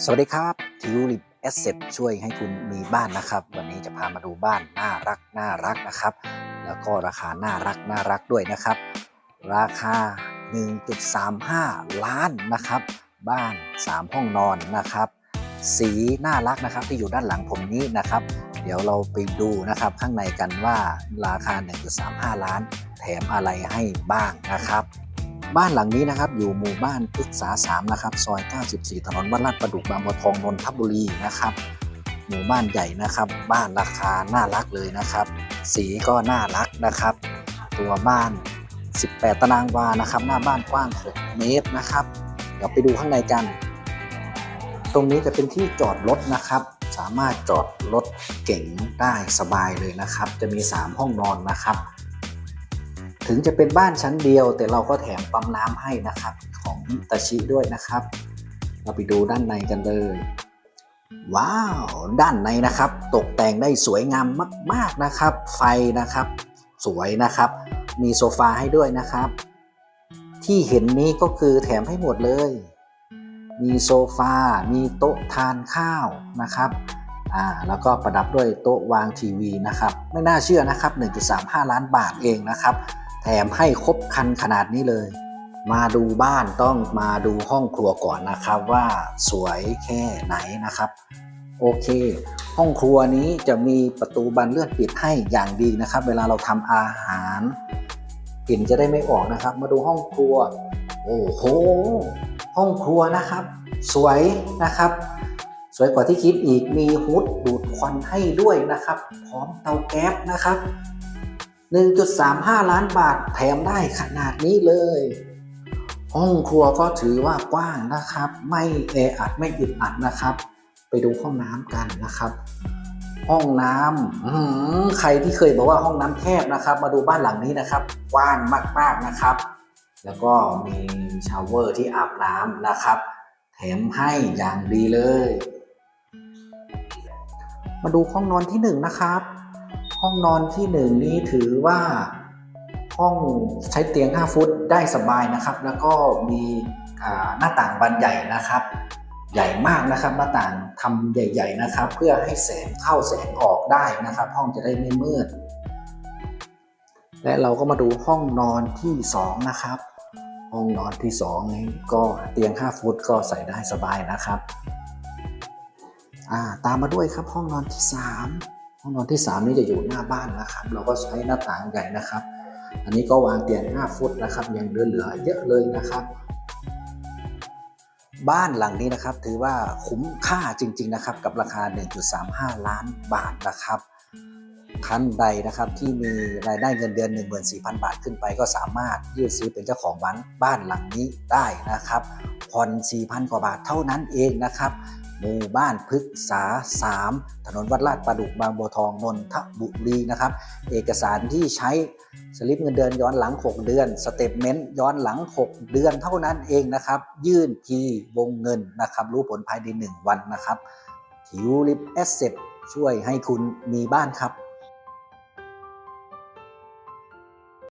สวัสดีครับทิวลิปแอสเซทช่วยให้คุณมีบ้านนะครับ วันนี้จะพามาดูบ้านน่ารักน่ารักนะครับ แล้วก็ราคาน่ารักน่ารักด้วยนะครับ ราคา 1.35 ล้านนะครับ บ้าน 3 ห้องนอนนะครับ สีน่ารักนะครับที่อยู่ด้านหลังผมนี้นะครับ เดี๋ยวเราไปดูนะครับข้างในกันว่าราคา 1.35 ล้าน แถมอะไรให้บ้างนะครับ บ้านหลังนี้นะครับอยู่หมู่บ้านพฤกษา3นะครับซอย 94 ถนนวัดลาดประดุกบางบัวทองนนทบุรีนะครับหมู่บ้านใหญ่นะครับ บ้านราคาน่ารักเลยนะครับ สีก็น่ารักนะครับ ตัวบ้าน 18 ตารางวานะครับ หน้าบ้านกว้าง 6 เมตรนะครับ เดี๋ยวไปดูข้างในกัน ตรงนี้จะเป็นที่จอดรถนะครับ สามารถจอดรถเก๋งได้สบายเลยนะครับ จะมี 3 ห้องนอนนะครับ ถึงจะเป็นบ้านชั้นเดียว แต่เราก็แถมปั๊มน้ำให้นะครับของฮิตาชิด้วยนะครับ เราไปดูด้านในกันเลย ว้าว ด้านในนะครับ ตกแต่งได้สวยงามมาก ๆนะครับ ไฟนะครับ สวยนะครับ มีโซฟาให้ด้วยนะครับ ที่เห็นนี้ก็คือแถมให้หมดเลย มีโซฟา มีโต๊ะทานข้าวนะครับอ่าแล้วก็ประดับด้วยโต๊ะวางทีวีนะครับ ไม่น่าเชื่อนะครับ 1.35 ล้านบาทเองนะครับ แถมให้ครบคันขนาดนี้เลย มาดูบ้านต้องมาดูห้องครัวก่อนนะครับว่าสวยแค่ไหนนะครับ โอเค ห้องครัวนี้จะมีประตูบานเลื่อนปิดให้อย่างดีนะครับ เวลาเราทำอาหารกลิ่นจะได้ไม่ออกนะครับ มาดูห้องครัว โอ้โห ห้องครัวนะครับ สวยนะครับ สวยกว่าที่คิดอีกมีฮูดดูดควันให้ด้วยนะครับ พร้อมเตาแก๊สนะครับ 1.35 ล้านบาทแถมได้ขนาดนี้เลย ห้องครัวก็ถือว่ากว้างนะครับ ไม่แออัดไม่อึดอัดนะครับ ไปดูห้องน้ำกันนะครับ ห้องน้ำอื้อหือใครที่เคยบอกว่าห้องน้ำแคบนะครับ มาดูบ้านหลังนี้นะครับ กว้างมากๆนะครับ แล้วก็มีชาวเวอร์ที่อาบน้ำนะครับ แถมให้อย่างดีเลย มาดูห้องนอนที่หนึ่งนะครับ ห้องนอนที่หนึ่งนี้ถือว่าห้องใช้เตียง 5 ฟุตได้สบายนะครับ แล้วก็มีหน้าต่างบานใหญ่นะครับ ใหญ่มากนะครับหน้าต่างทำใหญ่ ๆนะครับ เพื่อให้แสงเข้าแสงออกได้นะครับ ห้องจะได้ไม่มืด และเราก็มาดูห้องนอนที่ 2 นะครับ ห้องนอนที่2นี้ก็เตียง 5 ฟุตก็ใส่ได้สบายนะครับอ่าตามมาด้วยครับห้องนอนที่ 3 ห้องนอนที่ 3 นี้จะอยู่หน้าบ้านนะครับ เราก็ใช้หน้าต่างใหญ่นะครับ อันนี้ก็วางเตียง 5 ฟุตนะครับ ยังเหลือๆเยอะเลยนะครับ บ้านหลังนี้นะครับ ถือว่าคุ้มค่าจริง ๆนะครับ กับราคา 1.35 ล้านบาทนะครับท่านใดนะครับที่มีรายได้เงินเดือน 14,000 บาทขึ้นไปก็สามารถยื่นซื้อเป็นเจ้าของบ้านบ้านหลังนี้ได้นะครับผ่อน4,000 กว่าบาทเท่านั้นเองนะครับ หมู่บ้านพฤกษา 3 ถนนวัดลาดประดุกบางบัวทองนนทบุรีนะครับ เอกสารที่ใช้สลิปเงินเดือนย้อนหลัง 6 เดือน สเตทเมนต์ย้อนหลัง 6 เดือนเท่านั้นเองนะครับ ยื่นทีวงเงินนะครับ รู้ผลภายใน 1 วันนะครับทิวลิปแอสเซทช่วยให้คุณมีบ้านครับ